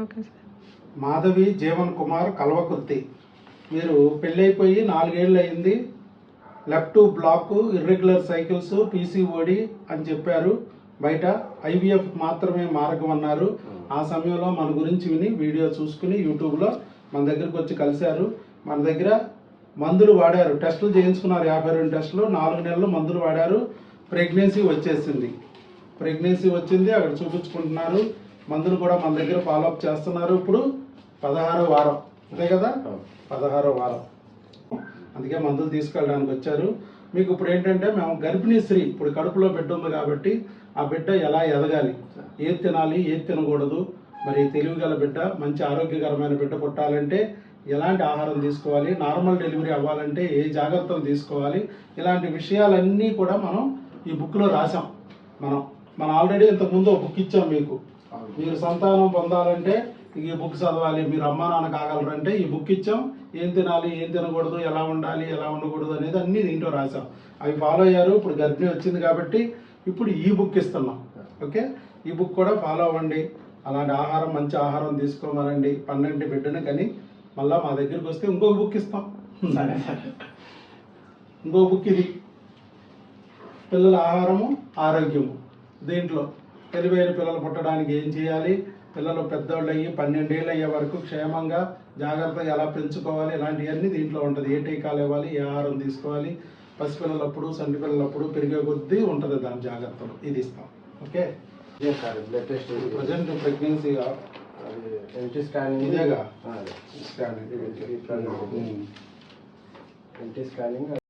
Okay Madhavi Jeevan Kumar Kalwakurthy. మీరు పెళ్ళైపోయి నాలుగేళ్ళు అయింది. Left block irregular cycles PCOD అని చెప్పారు. బయట ఐవీఎఫ్ మాత్రమే మార్గం అన్నారు ఆ సమయంలో మన గురించి విని వీడియో చూసుకుని యూట్యూబ్లో మన దగ్గరికి వచ్చి కలిశారు. మన దగ్గర మందులు వాడారు. టెస్టులు చేయించుకున్నారు. యాభై రెండు టెస్టులు. నాలుగు నెలలు మందులు వాడారు. ప్రెగ్నెన్సీ వచ్చేసింది. ప్రెగ్నెన్సీ వచ్చింది. అక్కడ చూపించుకుంటున్నారు. మందులు కూడా మన దగ్గర ఫాలోఅప్ చేస్తున్నారు ఇప్పుడు పదహారో వారం. అంతే కదా? పదహారో వారం. అందుకే మందులు తీసుకెళ్ళడానికి వచ్చారు. మీకు ఇప్పుడు ఏంటంటే మేము గర్భిణీ స్త్రీ ఇప్పుడు కడుపులో బిడ్డ ఉంది కాబట్టి ఆ బిడ్డ ఎలా ఎదగాలి? ఏది తినాలి ఏది తినకూడదు? మరి తెలివిగల బిడ్డ మంచి ఆరోగ్యకరమైన బిడ్డ పుట్టాలంటే ఎలాంటి ఆహారం తీసుకోవాలి? నార్మల్ డెలివరీ అవ్వాలంటే ఏ జాగ్రత్తలు తీసుకోవాలి? ఇలాంటి విషయాలన్నీ కూడా మనం ఈ బుక్లో రాసాం మనం మనం ఆల్రెడీ ఇంతకుముందు ఒక బుక్ ఇచ్చాం మీకు. మీరు సంతానం పొందాలంటే ఈ బుక్ చదవాలి మీరు అమ్మా నాన్న కాగలరంటే ఈ బుక్ ఇచ్చాం. ఏం తినాలి ఏం తినకూడదు ఎలా ఉండాలి ఎలా ఉండకూడదు అనేది అన్ని దీంట్లో రాసాం అవి ఫాలో అయ్యారు ఇప్పుడు గర్భిణి వచ్చింది కాబట్టి ఇప్పుడు ఈ బుక్ ఇస్తున్నాం. ఓకే? ఈ బుక్ కూడా ఫాలో అవ్వండి. అలాంటి ఆహారం మంచి ఆహారం తీసుకోమనండి. పన్నెండు బిడ్డను కానీ మళ్ళీ మా దగ్గరికి వస్తే ఇంకొక బుక్ ఇస్తాం. ఇంకో బుక్ ఇది. పిల్లల ఆహారము ఆరోగ్యము. దీంట్లో తెలివైన పిల్లలు పుట్టడానికి ఏం చేయాలి? పిల్లలు పెద్దోళ్ళు అయ్యి పన్నెండేళ్ళు అయ్యే వరకు క్షేమంగా జాగ్రత్తగా ఎలా పెంచుకోవాలి? ఇలాంటివన్నీ దీంట్లో ఉంటుంది. ఏ టీకాలు ఇవ్వాలి? ఏ ఆహారం తీసుకోవాలి? పసిపిల్లలప్పుడు సంటి పిల్లలప్పుడు పెరిగే కొద్దీ ఉంటుంది దాని జాగ్రత్తలు. ఇది ఇస్తాం. ఓకే? ప్రజెంట్ ప్రెగ్నెన్సీ అది ఎంటీ స్కానింగ్ ఇదేగా? Scanning scanning